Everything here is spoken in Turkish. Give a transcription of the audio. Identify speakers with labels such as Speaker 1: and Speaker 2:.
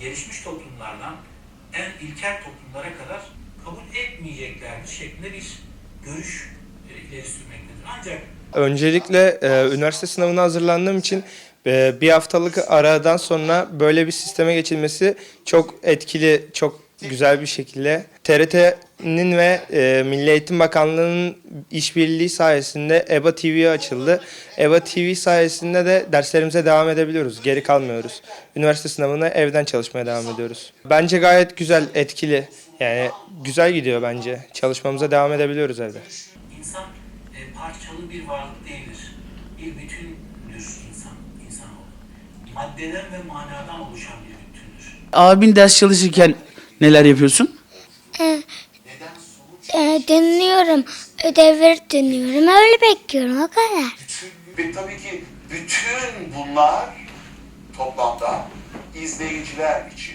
Speaker 1: gelişmiş toplumlardan en ilkel toplumlara kadar kabul etmeyeceklerdir şeklinde bir görüş e, ileri sürmektedir. Ancak
Speaker 2: Öncelikle e, üniversite sınavına hazırlandığım için e, bir haftalık aradan sonra böyle bir sisteme geçilmesi çok etkili, çok güzel bir şekilde. TRT'nin ve e, Milli Eğitim Bakanlığı'nın işbirliği sayesinde EBA TV açıldı. EBA TV sayesinde de derslerimize devam edebiliyoruz, geri kalmıyoruz. Üniversite sınavına evden çalışmaya devam ediyoruz. Bence gayet güzel, etkili. Yani güzel gidiyor bence. Çalışmamıza devam edebiliyoruz evde.
Speaker 1: insan e, parçalı bir varlık değildir. Bir bütündür insan, insanoğlu. Maddeden ve manadan oluşan bir bütündür.
Speaker 3: Abin ders çalışırken neler yapıyorsun?
Speaker 4: Ee, dinliyorum. Ödevleri dinliyorum. Öyle bekliyorum o kadar.
Speaker 5: Ve tabii ki bütün bunlar toplamda izleyiciler için